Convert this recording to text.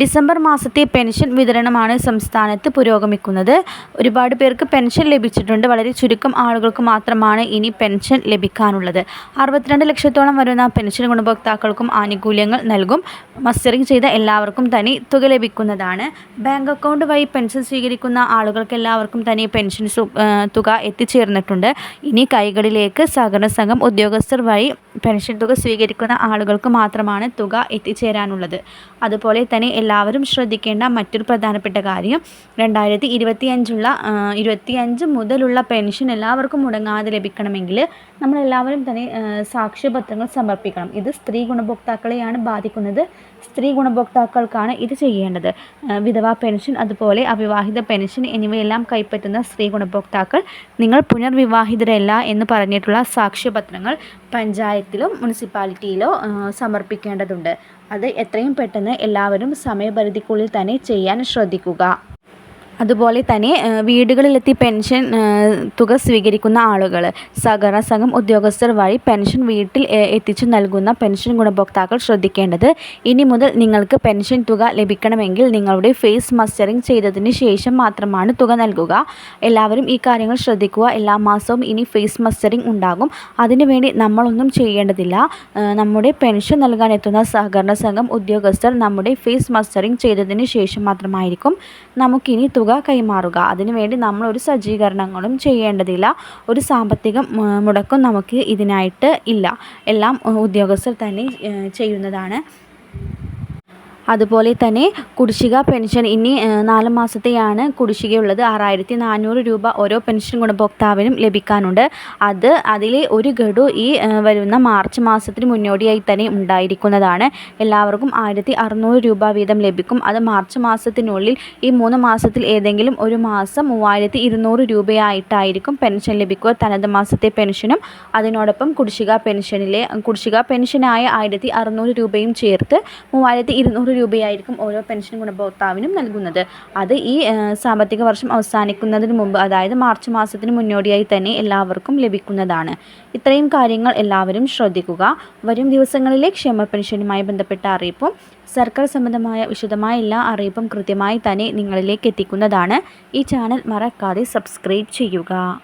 December മാസത്തെ pension വിതരണമാണ് സംസ്ഥാനത്ത് പുരോഗമിക്കുന്നത്. ഒരുപാട് പേർക്ക് പെൻഷൻ ലഭിച്ചിട്ടുണ്ട്. വളരെ ചുരുക്കം ആളുകൾക്ക് മാത്രമാണ് ഇനി പെൻഷൻ ലഭിക്കാനുള്ളത്. അറുപത്തിരണ്ട് ലക്ഷത്തോളം വരുന്ന പെൻഷൻ ഗുണഭോക്താക്കൾക്കും ആനുകൂല്യങ്ങൾ നൽകും. മസ്റ്ററിംഗ് ചെയ്ത എല്ലാവർക്കും തന്നെ തുക ലഭിക്കുന്നതാണ്. ബാങ്ക് അക്കൗണ്ട് വഴി പെൻഷൻ സ്വീകരിക്കുന്ന ആളുകൾക്ക് എല്ലാവർക്കും തന്നെ പെൻഷൻ തുക എത്തിച്ചേർന്നിട്ടുണ്ട്. ഇനി കൈകളിലേക്ക് സഹകരണ സംഘം ഉദ്യോഗസ്ഥർ വഴി പെൻഷൻ തുക സ്വീകരിക്കുന്ന ആളുകൾക്ക് മാത്രമാണ് തുക എത്തിച്ചേരാനുള്ളത്. അതുപോലെ തന്നെ എല്ലാവരും ശ്രദ്ധിക്കേണ്ട മറ്റൊരു പ്രധാനപ്പെട്ട കാര്യം രണ്ടായിരത്തി ഇരുപത്തി അഞ്ചുള്ള ഇരുപത്തി അഞ്ച് മുതലുള്ള പെൻഷൻ എല്ലാവർക്കും മുടങ്ങാതെ ലഭിക്കണമെങ്കിൽ നമ്മളെല്ലാവരും തന്നെ സാക്ഷ്യപത്രങ്ങൾ സമർപ്പിക്കണം. ഇത് സ്ത്രീ ഗുണഭോക്താക്കളെയാണ് ബാധിക്കുന്നത്. സ്ത്രീ ഗുണഭോക്താക്കൾക്കാണ് ഇത് ചെയ്യേണ്ടത്. വിധവാ പെൻഷൻ അതുപോലെ അവിവാഹിത പെൻഷൻ എന്നിവയെല്ലാം കൈപ്പറ്റുന്ന സ്ത്രീ ഗുണഭോക്താക്കൾ നിങ്ങൾ പുനർവിവാഹിതരല്ല എന്ന് പറഞ്ഞിട്ടുള്ള സാക്ഷ്യപത്രങ്ങൾ പഞ്ചായത്തിലോ മുനിസിപ്പാലിറ്റിയിലോ സമർപ്പിക്കേണ്ടതുണ്ട്. അത് എത്രയും പെട്ടെന്ന് എല്ലാവരും സമയപരിധിക്കുള്ളിൽ തന്നെ ചെയ്യാൻ ശ്രദ്ധിക്കുക. അതുപോലെ തന്നെ വീടുകളിലെത്തി പെൻഷൻ തുക സ്വീകരിക്കുന്ന ആളുകൾ സഹകരണ സംഘം ഉദ്യോഗസ്ഥർ വഴി പെൻഷൻ വീട്ടിൽ എത്തിച്ചു നൽകുന്ന പെൻഷൻ ഗുണഭോക്താക്കൾ ശ്രദ്ധിക്കേണ്ടത്. ഇനി മുതൽ നിങ്ങൾക്ക് പെൻഷൻ തുക ലഭിക്കണമെങ്കിൽ നിങ്ങളുടെ ഫേസ് മസ്റ്ററിംഗ് ചെയ്തതിന് ശേഷം മാത്രമാണ് തുക നൽകുക. എല്ലാവരും ഈ കാര്യങ്ങൾ ശ്രദ്ധിക്കുക. എല്ലാ മാസവും ഇനി ഫേസ് മസ്റ്ററിംഗ് ഉണ്ടാകും. അതിനുവേണ്ടി നമ്മളൊന്നും ചെയ്യേണ്ടതില്ല. നമ്മുടെ പെൻഷൻ നൽകാൻ എത്തുന്ന സഹകരണ സംഘം ഉദ്യോഗസ്ഥർ നമ്മുടെ ഫേസ് മസ്റ്ററിംഗ് ചെയ്തതിന് ശേഷം മാത്രമായിരിക്കും. നമുക്കിനി തുക കൈമാറുക അതിനുവേണ്ടി നമ്മൾ ഒരു സജ്ജീകരണങ്ങളും ചെയ്യേണ്ടതില്ല. ഒരു സാമ്പത്തിക മുടക്കം നമുക്ക് ഇതിനായിട്ട് ഇല്ല. എല്ലാം ഉദ്യോഗസ്ഥർ തന്നെ ചെയ്യുന്നതാണ്. അതുപോലെ തന്നെ കുടിശ്ശിക പെൻഷൻ ഇനി നാല് മാസത്തെയാണ് കുടിശ്ശികയുള്ളത്. ആറായിരത്തി നാനൂറ് രൂപ ഓരോ പെൻഷൻ ഗുണഭോക്താവിനും ലഭിക്കാനുണ്ട്. അത് അതിലെ ഒരു ഗഡു ഈ വരുന്ന മാർച്ച് മാസത്തിന് മുന്നോടിയായി തന്നെ ഉണ്ടായിരിക്കുന്നതാണ്. എല്ലാവർക്കും ആയിരത്തി അറുന്നൂറ് രൂപ വീതം ലഭിക്കും. അത് മാർച്ച് മാസത്തിനുള്ളിൽ ഈ മൂന്ന് മാസത്തിൽ ഏതെങ്കിലും ഒരു മാസം മൂവായിരത്തി ഇരുന്നൂറ് രൂപയായിട്ടായിരിക്കും പെൻഷൻ ലഭിക്കുക. തനത് മാസത്തെ പെൻഷനും അതിനോടൊപ്പം കുടിശ്ശിക പെൻഷനിലെ കുടിശ്ശിക പെൻഷനായ ആയിരത്തി അറുന്നൂറ് രൂപയും ചേർത്ത് മൂവായിരത്തി ഇരുന്നൂറ് രൂപയായിരിക്കും ഓരോ പെൻഷൻ ഗുണഭോക്താവിനും നൽകുന്നത്. അത് ഈ സാമ്പത്തിക വർഷം അവസാനിക്കുന്നതിന് മുമ്പ് അതായത് മാർച്ച് മാസത്തിന് മുന്നോടിയായി തന്നെ എല്ലാവർക്കും ലഭിക്കുന്നതാണ്. ഇത്രയും കാര്യങ്ങൾ എല്ലാവരും ശ്രദ്ധിക്കുക. വരും ദിവസങ്ങളിലെ ക്ഷേമ പെൻഷനുമായി ബന്ധപ്പെട്ട അറിയിപ്പും സർക്കാർ സംബന്ധമായ വിശദമായ എല്ലാ അറിയിപ്പും കൃത്യമായി തന്നെ നിങ്ങളിലേക്ക് എത്തിക്കുന്നതാണ്. ഈ ചാനൽ മറക്കാതെ സബ്സ്ക്രൈബ് ചെയ്യുക.